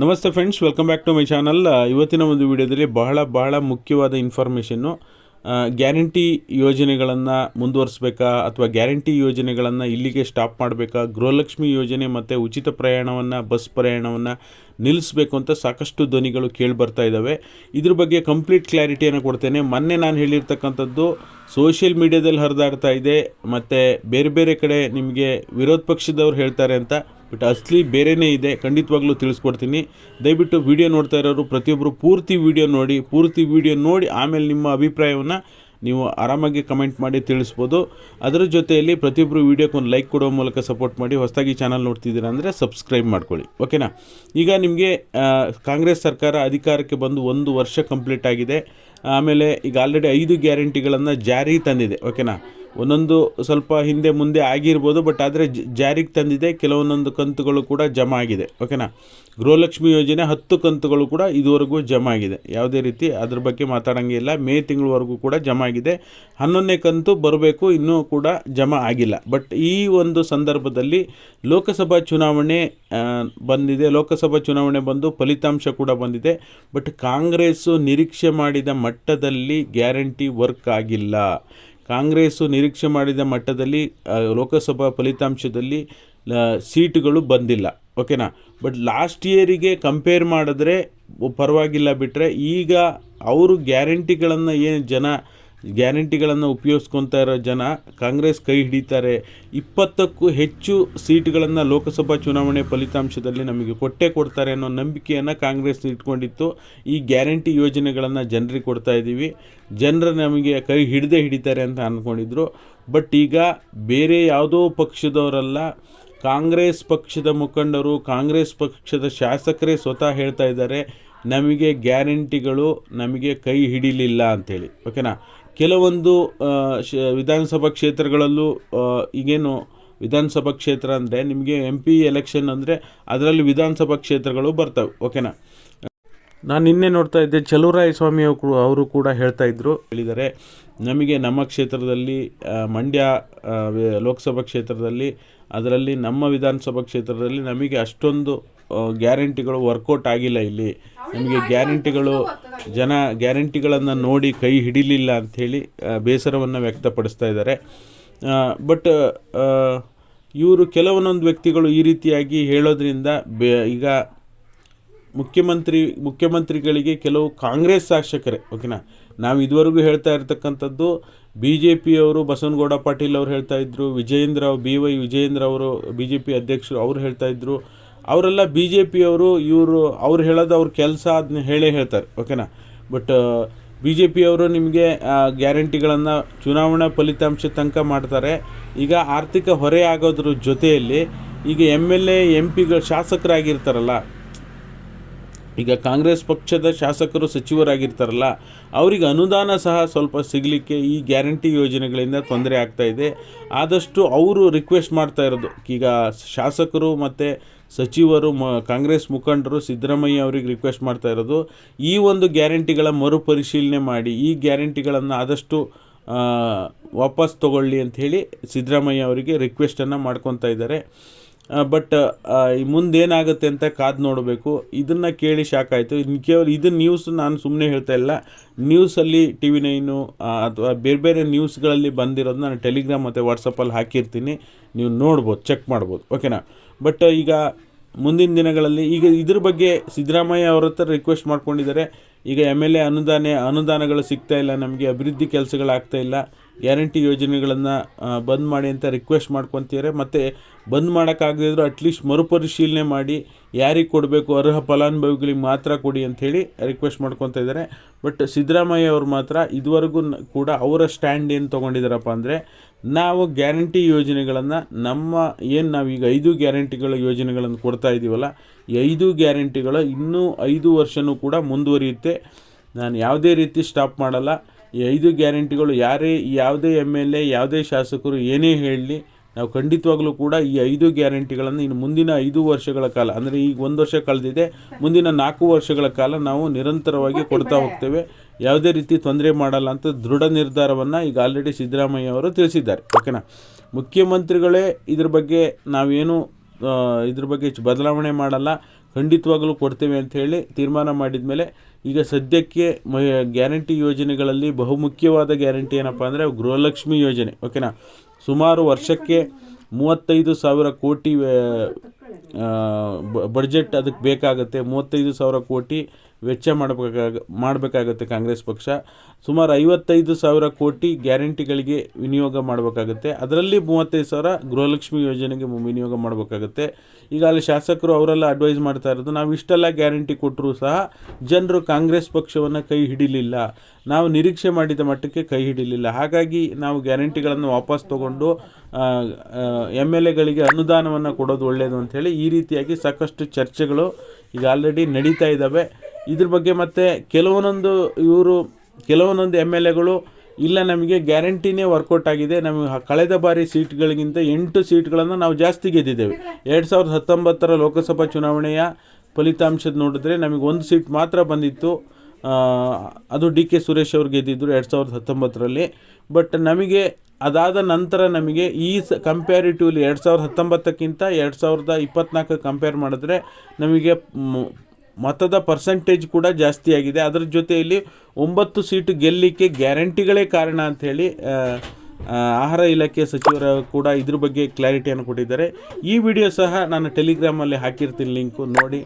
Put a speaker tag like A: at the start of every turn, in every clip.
A: ನಮಸ್ತೆ friends welcome back to my channel ಇವತ್ತಿನ ಒಂದು ವಿಡಿಯೋದಲ್ಲಿ ಬಹಳ ಬಹಳ ಮುಖ್ಯವಾದ ಇನ್ಫಾರ್ಮೇಷನ್ನು ಗ್ಯಾರಂಟಿ ಯೋಜನೆಗಳನ್ನು ಮುಂದುವರಿಸ್ಬೇಕಾ ಅಥವಾ ಗ್ಯಾರಂಟಿ ಯೋಜನೆಗಳನ್ನು ಇಲ್ಲಿಗೆ ಸ್ಟಾಪ್ ಮಾಡಬೇಕಾ, ಗೃಹಲಕ್ಷ್ಮಿ ಯೋಜನೆ ಮತ್ತು ಉಚಿತ ಪ್ರಯಾಣವನ್ನು ಬಸ್ ಪ್ರಯಾಣವನ್ನು ನಿಲ್ಲಿಸಬೇಕು ಅಂತ ಸಾಕಷ್ಟು ಧ್ವನಿಗಳು ಕೇಳಿ ಬರ್ತಾ ಇದ್ದಾವೆ ಇದ್ರ ಬಗ್ಗೆ ಕಂಪ್ಲೀಟ್ ಕ್ಲಾರಿಟಿಯನ್ನು ಕೊಡ್ತೇನೆ. ಮೊನ್ನೆ ನಾನು ಹೇಳಿರ್ತಕ್ಕಂಥದ್ದು ಸೋಷಿಯಲ್ ಮೀಡ್ಯಾದಲ್ಲಿ ಹರಿದಾಡ್ತಾ ಇದೆ. ಮತ್ತು ಬೇರೆ ಬೇರೆ ಕಡೆ ನಿಮಗೆ ವಿರೋಧ ಪಕ್ಷದವ್ರು ಹೇಳ್ತಾರೆ ಅಂತ. ಬಟ್ ಅಸ್ಲಿ ಬೇರೆಯೇ ಇದೆ, ಖಂಡಿತವಾಗ್ಲೂ ತಿಳಿಸ್ಕೊಡ್ತೀನಿ. ದಯವಿಟ್ಟು ವಿಡಿಯೋ ನೋಡ್ತಾ ಇರೋರು ಪ್ರತಿಯೊಬ್ಬರು ಪೂರ್ತಿ ವಿಡಿಯೋ ನೋಡಿ, ಪೂರ್ತಿ ವಿಡಿಯೋ ನೋಡಿ, ಆಮೇಲೆ ನಿಮ್ಮ ಅಭಿಪ್ರಾಯವನ್ನು ನೀವು ಆರಾಮಾಗಿ ಕಮೆಂಟ್ ಮಾಡಿ ತಿಳಿಸ್ಬೋದು. ಅದರ ಜೊತೆಯಲ್ಲಿ ಪ್ರತಿಯೊಬ್ಬರು ವಿಡಿಯೋಕ್ಕೆ ಒಂದು ಲೈಕ್ ಕೊಡೋ ಮೂಲಕ ಸಪೋರ್ಟ್ ಮಾಡಿ, ಹೊಸದಾಗಿ ಚಾನಲ್ ನೋಡ್ತಿದ್ದೀರಾ ಅಂದರೆ ಸಬ್ಸ್ಕ್ರೈಬ್ ಮಾಡ್ಕೊಳ್ಳಿ. ಓಕೆನಾ? ಈಗ ನಿಮಗೆ ಕಾಂಗ್ರೆಸ್ ಸರ್ಕಾರ ಅಧಿಕಾರಕ್ಕೆ ಬಂದು ಒಂದು ವರ್ಷ ಕಂಪ್ಲೀಟ್ ಆಗಿದೆ. ಆಮೇಲೆ ಈಗ ಆಲ್ರೆಡಿ ಐದು ಗ್ಯಾರಂಟಿಗಳನ್ನು ಜಾರಿ ತಂದಿದೆ. ಓಕೆನಾ? ಒಂದೊಂದು ಸ್ವಲ್ಪ ಹಿಂದೆ ಮುಂದೆ ಆಗಿರ್ಬೋದು ಬಟ್ ಆದರೆ ಜಾರಿಗೆ ತಂದಿದೆ. ಕೆಲವೊಂದೊಂದು ಕಂತುಗಳು ಕೂಡ ಜಮಾ ಆಗಿದೆ. ಓಕೆನಾ ಗೃಹಲಕ್ಷ್ಮಿ ಯೋಜನೆ ಹತ್ತು ಕಂತುಗಳು ಕೂಡ ಇದುವರೆಗೂ ಜಮಾ ಆಗಿದೆ. ಯಾವುದೇ ರೀತಿ ಅದ್ರ ಬಗ್ಗೆ ಮಾತಾಡೋಂಗಿಲ್ಲ ಮೇ ತಿಂಗಳವರೆಗೂ ಕೂಡ ಜಮಾ ಆಗಿದೆ. ಹನ್ನೊಂದನೇ ಕಂತು ಬರಬೇಕು, ಇನ್ನೂ ಕೂಡ ಜಮಾ ಆಗಿಲ್ಲ. ಬಟ್ ಈ ಒಂದು ಸಂದರ್ಭದಲ್ಲಿ ಲೋಕಸಭಾ ಚುನಾವಣೆ ಬಂದಿದೆ. ಲೋಕಸಭಾ ಚುನಾವಣೆ ಬಂದು ಫಲಿತಾಂಶ ಕೂಡ ಬಂದಿದೆ. ಬಟ್ ಕಾಂಗ್ರೆಸ್ಸು ನಿರೀಕ್ಷೆ ಮಾಡಿದ ಮಟ್ಟದಲ್ಲಿ ಗ್ಯಾರಂಟಿ ವರ್ಕ್ ಆಗಿಲ್ಲ. ಕಾಂಗ್ರೆಸ್ಸು ನಿರೀಕ್ಷೆ ಮಾಡಿದ ಮಟ್ಟದಲ್ಲಿ ಲೋಕಸಭಾ ಫಲಿತಾಂಶದಲ್ಲಿ ಸೀಟುಗಳು ಬಂದಿಲ್ಲ. ಓಕೆನಾ? ಬಟ್ ಲಾಸ್ಟ್ ಇಯರಿಗೆ ಕಂಪೇರ್ ಮಾಡಿದ್ರೆ, ಪರವಾಗಿಲ್ಲ ಬಿಟ್ಟರೆ ಈಗ ಅವರು ಗ್ಯಾರಂಟಿಗಳನ್ನು ಏನು ಜನ ಗ್ಯಾರಂಟಿಗಳನ್ನು ಉಪಯೋಗಿಸ್ಕೊತಾ ಇರೋ ಜನ ಕಾಂಗ್ರೆಸ್ ಕೈ ಹಿಡಿತಾರೆ. ಇಪ್ಪತ್ತಕ್ಕೂ ಹೆಚ್ಚು ಸೀಟ್ಗಳನ್ನು ಲೋಕಸಭಾ ಚುನಾವಣೆ ಫಲಿತಾಂಶದಲ್ಲಿ ನಮಗೆ ಕೊಟ್ಟೇ ಕೊಡ್ತಾರೆ ಅನ್ನೋ ನಂಬಿಕೆಯನ್ನು ಕಾಂಗ್ರೆಸ್ ಇಟ್ಕೊಂಡಿತ್ತು. ಈ ಗ್ಯಾರಂಟಿ ಯೋಜನೆಗಳನ್ನು ಜನರಿಗೆ ಕೊಡ್ತಾ ಇದ್ದೀವಿ. ಜನರು ನಮಗೆ ಕೈ ಹಿಡಿದೇ ಹಿಡಿತಾರೆ ಅಂತ ಅಂದ್ಕೊಂಡಿದ್ರು ಬಟ್ ಈಗ ಬೇರೆ ಯಾವುದೋ ಪಕ್ಷದವರಲ್ಲ, ಕಾಂಗ್ರೆಸ್ ಪಕ್ಷದ ಮುಖಂಡರು, ಕಾಂಗ್ರೆಸ್ ಪಕ್ಷದ ಶಾಸಕರೇ ಸ್ವತಃ ಹೇಳ್ತಾ ಇದ್ದಾರೆ, ನಮಗೆ ಗ್ಯಾರಂಟಿಗಳು ನಮಗೆ ಕೈ ಹಿಡಿಲಿಲ್ಲ ಅಂಥೇಳಿ ಓಕೆನಾ? ಕೆಲವೊಂದು ವಿಧಾನಸಭಾ ಕ್ಷೇತ್ರಗಳಲ್ಲೂ ಈಗೇನು ವಿಧಾನಸಭಾ ಕ್ಷೇತ್ರ ಅಂದರೆ ನಿಮಗೆ ಎಂ ಪಿ ಎಲೆಕ್ಷನ್ ಅಂದರೆ ಅದರಲ್ಲಿ ವಿಧಾನಸಭಾ ಕ್ಷೇತ್ರಗಳು ಬರ್ತವೆ ಓಕೆನಾ ನಾನು ನಿನ್ನೆ ನೋಡ್ತಾ ಇದ್ದೆ ಸ್ವಾಮಿ ಅವರು ಕೂಡ- ಹೇಳ್ತಾ ಇದ್ರು, ಹೇಳಿದ್ದಾರೆ, ನಮಗೆ ನಮ್ಮ ಕ್ಷೇತ್ರದಲ್ಲಿ ಮಂಡ್ಯ ಲೋಕಸಭಾ ಕ್ಷೇತ್ರದಲ್ಲಿ, ಅದರಲ್ಲಿ ನಮ್ಮ ವಿಧಾನಸಭಾ ಕ್ಷೇತ್ರದಲ್ಲಿ ನಮಗೆ ಅಷ್ಟೊಂದು ಗ್ಯಾರಂಟಿಗಳು ವರ್ಕೌಟ್ ಆಗಿಲ್ಲ ಇಲ್ಲಿ. ನಮಗೆ ಗ್ಯಾರಂಟಿಗಳು, ಜನ ಗ್ಯಾರಂಟಿಗಳನ್ನು ನೋಡಿ ಕೈ ಹಿಡಿಲಿಲ್ಲ ಅಂಥೇಳಿ ಬೇಸರವನ್ನು ವ್ಯಕ್ತಪಡಿಸ್ತಾ ಇದ್ದಾರೆ. ಬಟ್ ಇವರು ಕೆಲವೊಂದೊಂದು ವ್ಯಕ್ತಿಗಳು ಈ ರೀತಿಯಾಗಿ ಹೇಳೋದ್ರಿಂದ ಬೆ, ಈಗ ಮುಖ್ಯಮಂತ್ರಿ, ಮುಖ್ಯಮಂತ್ರಿಗಳಿಗೆ ಕೆಲವು ಕಾಂಗ್ರೆಸ್ ಶಾಸಕರೇ, ಓಕೆನಾ? ನಾವು ಇದುವರೆಗೂ ಹೇಳ್ತಾ ಇರ್ತಕ್ಕಂಥದ್ದು ಬಿ ಜೆ ಪಿಯವರು ಬಸವನಗೌಡ ಪಾಟೀಲ್ ಅವರು ಹೇಳ್ತಾ ಇದ್ದರು ವಿಜಯೇಂದ್ರ, ಬಿ ವೈ ವಿಜಯೇಂದ್ರ ಅವರು ಬಿ ಜೆ ಪಿ ಅಧ್ಯಕ್ಷರು ಅವರು ಹೇಳ್ತಾ ಇದ್ರು. ಅವರೆಲ್ಲ ಬಿ ಜೆ ಪಿಯವರು ಇವರು ಅವ್ರು ಹೇಳೋದು ಅವ್ರ ಕೆಲಸ ಅದನ್ನ ಹೇಳೇ ಹೇಳ್ತಾರೆ, ಓಕೆನಾ? ಬಟ್ ಬಿ ಜೆ ಪಿಯವರು ನಿಮಗೆ ಗ್ಯಾರಂಟಿಗಳನ್ನು ಚುನಾವಣಾ ಫಲಿತಾಂಶ ತನಕ ಮಾಡ್ತಾರೆ. ಈಗ ಆರ್ಥಿಕ ಹೊರೆ ಆಗೋದ್ರ ಜೊತೆಯಲ್ಲಿ ಈಗ ಎಂ ಎಲ್ ಎ, ಎಂ ಪಿಗಳು ಶಾಸಕರಾಗಿರ್ತಾರಲ್ಲ, ಈಗ ಕಾಂಗ್ರೆಸ್ ಪಕ್ಷದ ಶಾಸಕರು ಸಚಿವರಾಗಿರ್ತಾರಲ್ಲ, ಅವರಿಗೆ ಅನುದಾನ ಸಹ ಸ್ವಲ್ಪ ಸಿಗಲಿಕ್ಕೆ ಈ ಗ್ಯಾರಂಟಿ ಯೋಜನೆಗಳಿಂದ ತೊಂದರೆ ಆಗ್ತಾ ಇದೆ. ಆದಷ್ಟು ಅವರು ರಿಕ್ವೆಸ್ಟ್ ಮಾಡ್ತಾ ಇರೋದು. ಈಗ ಶಾಸಕರು ಮತ್ತು ಸಚಿವರು ಮ, ಕಾಂಗ್ರೆಸ್ ಮುಖಂಡರು ಸಿದ್ದರಾಮಯ್ಯ ಅವರಿಗೆ ರಿಕ್ವೆಸ್ಟ್ ಮಾಡ್ತಾ ಇರೋದು, ಈ ಒಂದು ಗ್ಯಾರಂಟಿಗಳ ಮರುಪರಿಶೀಲನೆ ಮಾಡಿ, ಈ ಗ್ಯಾರಂಟಿಗಳನ್ನು ಆದಷ್ಟು ವಾಪಸ್ ತಗೊಳ್ಳಿ ಅಂಥೇಳಿ ಸಿದ್ದರಾಮಯ್ಯ ಅವರಿಗೆ ರಿಕ್ವೆಸ್ಟನ್ನು ಮಾಡ್ಕೊತಾ ಇದ್ದಾರೆ. ಬಟ್ ಮುಂದೇನಾಗುತ್ತೆ ಅಂತ ಕಾದು ನೋಡಬೇಕು. ಇದನ್ನು ಕೇಳಿ ಶಾಕ್ ಆಯಿತು. ಇನ್ನು ಕೇವಲ ಇದು ನ್ಯೂಸ್ ನಾನು ಸುಮ್ಮನೆ ಹೇಳ್ತಾ ಇಲ್ಲ. ನ್ಯೂಸಲ್ಲಿ ಟಿ ವಿ ನೈನು ಅಥವಾ ಬೇರೆ ಬೇರೆ ನ್ಯೂಸ್ಗಳಲ್ಲಿ ಬಂದಿರೋದು ನಾನು ಟೆಲಿಗ್ರಾಮ್ ಮತ್ತು ವಾಟ್ಸಪ್ಪಲ್ಲಿ ಹಾಕಿರ್ತೀನಿ. ನೀವು ನೋಡ್ಬೋದು ಚೆಕ್ ಮಾಡ್ಬೋದು. ಓಕೆನಾ ಬಟ್ ಈಗ ಮುಂದಿನ ದಿನಗಳಲ್ಲಿ ಈಗ ಇದ್ರ ಬಗ್ಗೆ ಸಿದ್ದರಾಮಯ್ಯ ಅವ್ರ ಹತ್ರ ರಿಕ್ವೆಸ್ಟ್ ಮಾಡ್ಕೊಂಡಿದ್ದಾರೆ. ಈಗ ಎಂ ಎಲ್ ಎ ಅನುದಾನ, ಅನುದಾನಗಳು ಸಿಗ್ತಾ ಇಲ್ಲ, ನಮಗೆ ಅಭಿವೃದ್ಧಿ ಕೆಲಸಗಳಾಗ್ತಾ ಇಲ್ಲ. ಗ್ಯಾರಂಟಿ ಯೋಜನೆಗಳನ್ನು ಬಂದ್ ಮಾಡಿ ಅಂತ ರಿಕ್ವೆಸ್ಟ್ ಮಾಡ್ಕೊತಿದ್ದಾರೆ ಮತ್ತು ಬಂದ್ ಮಾಡೋಕ್ಕಾಗದಿದ್ರು ಅಟ್ಲೀಸ್ಟ್ ಮರುಪರಿಶೀಲನೆ ಮಾಡಿ, ಯಾರಿಗೆ ಕೊಡಬೇಕು, ಅರ್ಹ ಫಲಾನುಭವಿಗಳಿಗೆ ಮಾತ್ರ ಕೊಡಿ ಅಂಥೇಳಿ ರಿಕ್ವೆಸ್ಟ್ ಮಾಡ್ಕೊತಾ ಇದ್ದಾರೆ. ಬಟ್ ಸಿದ್ದರಾಮಯ್ಯ ಅವರು ಮಾತ್ರ ಇದುವರೆಗೂ ಕೂಡ ಅವರ ಸ್ಟ್ಯಾಂಡ್ ಏನು ತೊಗೊಂಡಿದ್ದಾರಪ್ಪ ಅಂದರೆ, ನಾವು ಗ್ಯಾರಂಟಿ ಯೋಜನೆಗಳನ್ನು, ನಮ್ಮ ಏನು ನಾವೀಗ ಐದು ಗ್ಯಾರಂಟಿಗಳ ಯೋಜನೆಗಳನ್ನು ಕೊಡ್ತಾ ಇದ್ದೀವಲ್ಲ ಈ ಐದು ಗ್ಯಾರಂಟಿಗಳು ಇನ್ನೂ ಐದು ವರ್ಷವೂ ಕೂಡ ಮುಂದುವರಿಯುತ್ತೆ. ನಾನು ಯಾವುದೇ ರೀತಿ ಸ್ಟಾಪ್ ಮಾಡಲ್ಲ. ಈ ಐದು ಗ್ಯಾರಂಟಿಗಳು ಯಾರೇ ಯಾವುದೇ ಎಂ ಎಲ್ ಎ ಯಾವುದೇ ಶಾಸಕರು ಏನೇ ಹೇಳಲಿ ನಾವು ಖಂಡಿತವಾಗಲೂ ಕೂಡ ಈ ಐದು ಗ್ಯಾರಂಟಿಗಳನ್ನು ಇನ್ನು ಮುಂದಿನ ಐದು ವರ್ಷಗಳ ಕಾಲ ಅಂದರೆ ಈಗ ಒಂದು ವರ್ಷ ಕಳೆದಿದೆ ಮುಂದಿನ ನಾಲ್ಕು ವರ್ಷಗಳ ಕಾಲ ನಾವು ನಿರಂತರವಾಗಿ ಕೊಡ್ತಾ ಹೋಗ್ತೇವೆ. ಯಾವುದೇ ರೀತಿ ತೊಂದರೆ ಮಾಡಲ್ಲ ಅಂತ ದೃಢ ನಿರ್ಧಾರವನ್ನು ಈಗ ಆಲ್ರೆಡಿ ಸಿದ್ದರಾಮಯ್ಯ ಅವರು ತಿಳಿಸಿದ್ದಾರೆ ಓಕೆನಾ? ಮುಖ್ಯಮಂತ್ರಿಗಳೇ ಇದ್ರ ಬಗ್ಗೆ ನಾವೇನು ಇದ್ರ ಬಗ್ಗೆ ಹೆಚ್ಚು ಬದಲಾವಣೆ ಮಾಡಲ್ಲ. ಖಂಡಿತವಾಗಲೂ ಕೊಡ್ತೇವೆ ಅಂತ ಹೇಳಿ ತೀರ್ಮಾನ ಮಾಡಿದ ಮೇಲೆ ಈಗ ಸದ್ಯಕ್ಕೆ ಮ ಗ್ಯಾರಂಟಿ ಯೋಜನೆಗಳಲ್ಲಿ ಬಹುಮುಖ್ಯವಾದ ಗ್ಯಾರಂಟಿ ಏನಪ್ಪ ಅಂದರೆ ಗೃಹಲಕ್ಷ್ಮಿ ಯೋಜನೆ ಓಕೆನಾ ಸುಮಾರು ವರ್ಷಕ್ಕೆ ಮೂವತ್ತೈದು ಸಾವಿರ ಕೋಟಿ ಬಡ್ಜೆಟ್ ಅದಕ್ಕೆ ಬೇಕಾಗುತ್ತೆ. ಮೂವತ್ತೈದು ಸಾವಿರ ಕೋಟಿ ವೆಚ್ಚ ಮಾಡಬೇಕಾಗ, ಮಾಡಬೇಕಾಗುತ್ತೆ ಕಾಂಗ್ರೆಸ್ ಪಕ್ಷ. ಸುಮಾರು ಐವತ್ತೈದು ಸಾವಿರ ಕೋಟಿ ಗ್ಯಾರಂಟಿಗಳಿಗೆ ವಿನಿಯೋಗ ಮಾಡಬೇಕಾಗುತ್ತೆ. ಅದರಲ್ಲಿ ಮೂವತ್ತೈದು ಸಾವಿರ ಗೃಹಲಕ್ಷ್ಮಿ ಯೋಜನೆಗೆ ವಿನಿಯೋಗ ಮಾಡಬೇಕಾಗುತ್ತೆ. ಈಗ ಅಲ್ಲಿ ಶಾಸಕರು ಅವರೆಲ್ಲ ಅಡ್ವೈಸ್ ಮಾಡ್ತಾ ಇರೋದು, ನಾವು ಇಷ್ಟೆಲ್ಲ ಗ್ಯಾರಂಟಿ ಕೊಟ್ಟರೂ ಸಹ ಜನರು ಕಾಂಗ್ರೆಸ್ ಪಕ್ಷವನ್ನು ಕೈ ಹಿಡಿಲಿಲ್ಲ. ನಾವು ನಿರೀಕ್ಷೆ ಮಾಡಿದ ಮಟ್ಟಕ್ಕೆ ಕೈ ಹಿಡಿಲಿಲ್ಲ. ಹಾಗಾಗಿ ನಾವು ಗ್ಯಾರಂಟಿಗಳನ್ನು ವಾಪಸ್ ತಗೊಂಡು ಎಂ ಎಲ್ ಎಗಳಿಗೆ ಅನುದಾನವನ್ನು ಕೊಡೋದು ಒಳ್ಳೆಯದು ಅಂಥೇಳಿ ಈ ರೀತಿಯಾಗಿ ಸಾಕಷ್ಟು ಚರ್ಚೆಗಳು ಈಗ ಆಲ್ರೆಡಿ ನಡೀತಾ ಇದ್ದಾವೆ ಇದ್ರ ಬಗ್ಗೆ ಮತ್ತೆ ಕೆಲವೊಂದೊಂದು ಇವರು ಕೆಲವೊಂದೊಂದು ಎಂ ಎಲ್ ಎಗಳು ಇಲ್ಲ ನಮಗೆ ಗ್ಯಾರಂಟಿನೇ ವರ್ಕೌಟ್ ಆಗಿದೆ. ನಮಗೆ ಕಳೆದ ಬಾರಿ ಸೀಟ್ಗಳಿಗಿಂತ ಎಂಟು ಸೀಟ್ಗಳನ್ನು ನಾವು ಜಾಸ್ತಿ ಗೆದ್ದಿದ್ದೇವೆ. ಎರಡು ಸಾವಿರದ ಹತ್ತೊಂಬತ್ತರ ಲೋಕಸಭಾ ಚುನಾವಣೆಯ ಫಲಿತಾಂಶದ ನೋಡಿದ್ರೆ ನಮಗೆ ಒಂದು ಸೀಟ್ ಮಾತ್ರ ಬಂದಿತ್ತು. ಅದು ಡಿ ಕೆ ಸುರೇಶ್ ಅವರು ಗೆದ್ದಿದ್ದರು ಎರಡು ಸಾವಿರದ ಹತ್ತೊಂಬತ್ತರಲ್ಲಿ. ಬಟ್ ನಮಗೆ ಅದಾದ ನಂತರ ನಮಗೆ ಈ ಸ ಕಂಪ್ಯಾರಿಟಿವ್ಲಿ ಎರಡು ಸಾವಿರದ ಹತ್ತೊಂಬತ್ತಕ್ಕಿಂತ ಎರಡು ಸಾವಿರದ ಇಪ್ಪತ್ನಾಲ್ಕು ಕಂಪೇರ್ ಮಾಡಿದ್ರೆ ನಮಗೆ ಮತದ ಪರ್ಸೆಂಟೇಜ್ ಕೂಡ ಜಾಸ್ತಿ ಆಗಿದೆ. ಅದರ ಜೊತೆಯಲ್ಲಿ ಒಂಬತ್ತು ಸೀಟು ಗೆಲ್ಲಲಿಕ್ಕೆ ಗ್ಯಾರಂಟಿಗಳೇ ಕಾರಣ ಅಂಥೇಳಿ ಆಹಾರ ಇಲಾಖೆ ಸಚಿವರ ಕೂಡ ಇದ್ರ ಬಗ್ಗೆ ಕ್ಲಾರಿಟಿಯನ್ನು ಕೊಟ್ಟಿದ್ದಾರೆ. ಈ ವಿಡಿಯೋ ಸಹ ನಾನು ಟೆಲಿಗ್ರಾಮಲ್ಲಿ ಹಾಕಿರ್ತೀನಿ ಲಿಂಕು ನೋಡಿ.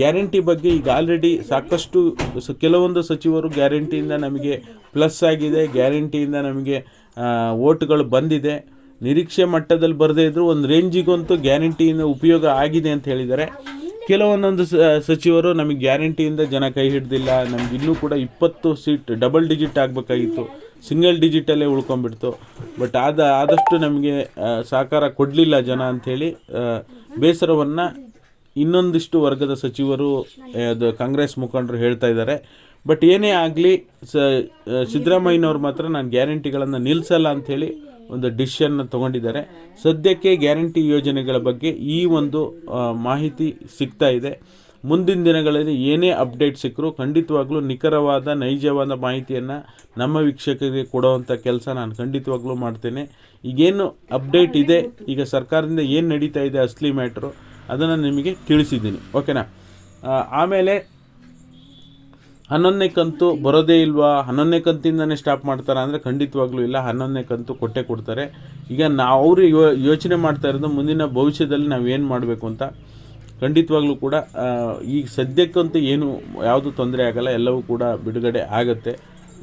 A: ಗ್ಯಾರಂಟಿ ಬಗ್ಗೆ ಈಗ ಆಲ್ರೆಡಿ ಸಾಕಷ್ಟು ಕೆಲವೊಂದು ಸಚಿವರು ಗ್ಯಾರಂಟಿಯಿಂದ ನಮಗೆ ಪ್ಲಸ್ ಆಗಿದೆ ಗ್ಯಾರಂಟಿಯಿಂದ ನಮಗೆ ಓಟ್ಗಳು ಬಂದಿದೆ. ನಿರೀಕ್ಷೆ ಮಟ್ಟದಲ್ಲಿ ಬರದೇ ಇದ್ದರೂ ಒಂದು ರೇಂಜಿಗಂತೂ ಗ್ಯಾರಂಟಿಯಿಂದ ಉಪಯೋಗ ಆಗಿದೆ ಅಂತ ಹೇಳಿದ್ದಾರೆ. ಕೆಲವೊಂದೊಂದು ಸಚಿವರು ನಮಗೆ ಗ್ಯಾರಂಟಿಯಿಂದ ಜನ ಕೈ ಹಿಡ್ದಿಲ್ಲ, ನಮ್ಗೆ ಇನ್ನೂ ಕೂಡ ಇಪ್ಪತ್ತು ಸೀಟ್, ಡಬಲ್ ಡಿಜಿಟ್ ಆಗಬೇಕಾಗಿತ್ತು, ಸಿಂಗಲ್ ಡಿಜಿಟಲ್ಲೇ ಉಳ್ಕೊಂಡ್ಬಿಡ್ತು. ಬಟ್ ಆದ, ಆದಷ್ಟು ನಮಗೆ ಸಹಕಾರ ಕೊಡಲಿಲ್ಲ ಜನ ಅಂಥೇಳಿ ಬೇಸರವನ್ನು ಇನ್ನೊಂದಿಷ್ಟು ವರ್ಗದ ಸಚಿವರು ಅದು ಕಾಂಗ್ರೆಸ್ ಮುಖಂಡರು ಹೇಳ್ತಾ ಇದ್ದಾರೆ. ಬಟ್ ಏನೇ ಆಗಲಿ, ಸ ಸಿದ್ದರಾಮಯ್ಯನವ್ರು ಮಾತ್ರ ನಾನು ಗ್ಯಾರಂಟಿಗಳನ್ನು ನಿಲ್ಲಿಸಲ್ಲ ಅಂಥೇಳಿ ಒಂದು ಡಿಸಿಷನ್ನ ತಗೊಂಡಿದ್ದಾರೆ. ಸದ್ಯಕ್ಕೆ ಗ್ಯಾರಂಟಿ ಯೋಜನೆಗಳ ಬಗ್ಗೆ ಈ ಒಂದು ಮಾಹಿತಿ ಸಿಗ್ತಾ ಇದೆ. ಮುಂದಿನ ದಿನಗಳಲ್ಲಿ ಏನೇ ಅಪ್ಡೇಟ್ ಸಿಕ್ಕರೂ ಖಂಡಿತವಾಗ್ಲೂ ನಿಖರವಾದ, ನೈಜವಾದ ಮಾಹಿತಿಯನ್ನು ನಮ್ಮ ವೀಕ್ಷಕರಿಗೆ ಕೊಡುವಂಥ ಕೆಲಸ ನಾನು ಖಂಡಿತವಾಗ್ಲೂ ಮಾಡ್ತೇನೆ. ಈಗೇನು ಅಪ್ಡೇಟ್ ಇದೆ, ಈಗ ಸರ್ಕಾರದಿಂದ ಏನು ನಡೀತಾ ಇದೆ ಅಸ್ಲಿ ಮ್ಯಾಟ್ರು ಅದನ್ನು ನಿಮಗೆ ತಿಳಿಸಿದ್ದೀನಿ. ಓಕೆನಾ? ಆಮೇಲೆ ಹನ್ನೊಂದನೇ ಕಂತು ಬರೋದೇ ಇಲ್ವಾ? ಹನ್ನೊಂದನೇ ಕಂತಿಂದನೇ ಸ್ಟಾಪ್ ಮಾಡ್ತಾರಾ? ಅಂದರೆ ಖಂಡಿತವಾಗ್ಲೂ ಇಲ್ಲ. ಹನ್ನೊಂದನೇ ಕಂತು ಕೊಟ್ಟೆ ಕೊಡ್ತಾರೆ. ಈಗ ನಾವು ಅವರು ಯೋಚನೆ ಮಾಡ್ತಾ ಇರೋದು ಮುಂದಿನ ಭವಿಷ್ಯದಲ್ಲಿ ನಾವು ಏನು ಮಾಡಬೇಕು ಅಂತ. ಖಂಡಿತವಾಗ್ಲೂ ಕೂಡ ಈಗ ಸದ್ಯಕ್ಕಂತೂ ಏನು, ಯಾವುದು ತೊಂದರೆ ಆಗಲ್ಲ. ಎಲ್ಲವೂ ಕೂಡ ಬಿಡುಗಡೆ ಆಗುತ್ತೆ.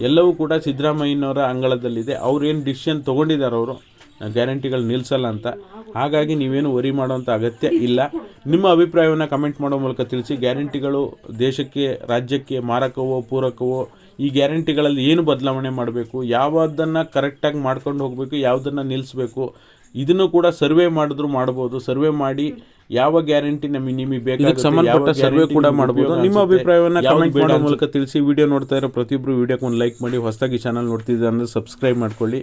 A: ಎಲ್ಲವೂ ಕೂಡ ಸಿದ್ದರಾಮಯ್ಯನವರ ಅಂಗಳದಲ್ಲಿದೆ. ಅವ್ರು ಏನು ಡಿಸಿಷನ್ ತೊಗೊಂಡಿದ್ದಾರೆ ಅವರು? ಗ್ಯಾರಂಟಿಗಳು ನಿಲ್ಲಿಸಲ್ಲ ಅಂತ. ಹಾಗಾಗಿ ನೀವೇನು ವರಿ ಮಾಡುವಂಥ ಅಗತ್ಯ ಇಲ್ಲ. ನಿಮ್ಮ ಅಭಿಪ್ರಾಯವನ್ನು ಕಮೆಂಟ್ ಮಾಡೋ ಮೂಲಕ ತಿಳಿಸಿ, ಗ್ಯಾರಂಟಿಗಳು ದೇಶಕ್ಕೆ, ರಾಜ್ಯಕ್ಕೆ ಮಾರಕವೋ, ಪೂರಕವೋ, ಈ ಗ್ಯಾರಂಟಿಗಳಲ್ಲಿ ಏನು ಬದಲಾವಣೆ ಮಾಡಬೇಕು, ಯಾವುದನ್ನು ಕರೆಕ್ಟಾಗಿ ಮಾಡ್ಕೊಂಡು ಹೋಗಬೇಕು, ಯಾವುದನ್ನು ನಿಲ್ಲಿಸಬೇಕು ಇದನ್ನು ಕೂಡ ಸರ್ವೆ ಮಾಡಿದ್ರು ಮಾಡ್ಬೋದು. ಸರ್ವೆ ಮಾಡಿ ಯಾವ ಗ್ಯಾರಂಟಿ ನಮಗೆ ನಿಮಗೆ ಬೇಕಾಗುತ್ತೆ ಸಂಬಂಧಪಟ್ಟ ಸರ್ವೆ ಕೂಡ ಮಾಡಬಹುದು ನಿಮ್ಮ ಅಭಿಪ್ರಾಯವನ್ನು ಕಮೆಂಟ್ ಮಾಡೋ ಮೂಲಕ ತಿಳಿಸಿ. ವಿಡಿಯೋ ನೋಡ್ತಾ ಇರೋ ಪ್ರತಿಯೊಬ್ಬರು ವಿಡಿಯೋಕ್ಕೆ ಒಂದು ಲೈಕ್ ಮಾಡಿ ಹೊಸದಾಗಿ ಚಾನಲ್ ನೋಡ್ತಿದ್ದೆ ಅಂದರೆ ಸಬ್ಸ್ಕ್ರೈಬ್ ಮಾಡ್ಕೊಳ್ಳಿ.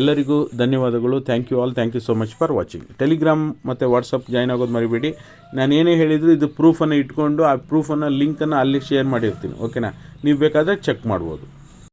A: ಎಲ್ಲರಿಗೂ ಧನ್ಯವಾದಗಳು. Thank you all thank you so much for watching Telegram ಮತ್ತು ವಾಟ್ಸಪ್ ಜಾಯ್ನ್ ಆಗೋದು ಮರಿಬೇಡಿ. ನಾನು ಏನೇ ಹೇಳಿದ್ರು ಇದು ಪ್ರೂಫನ್ನು ಇಟ್ಕೊಂಡು ಆ ಪ್ರೂಫನ್ನು ಲಿಂಕನ್ನು ಅಲ್ಲಿ ಶೇರ್ ಮಾಡಿರ್ತೀನಿ. ಓಕೆನಾ ನೀವು ಬೇಕಾದರೆ ಚೆಕ್ ಮಾಡ್ಬೋದು.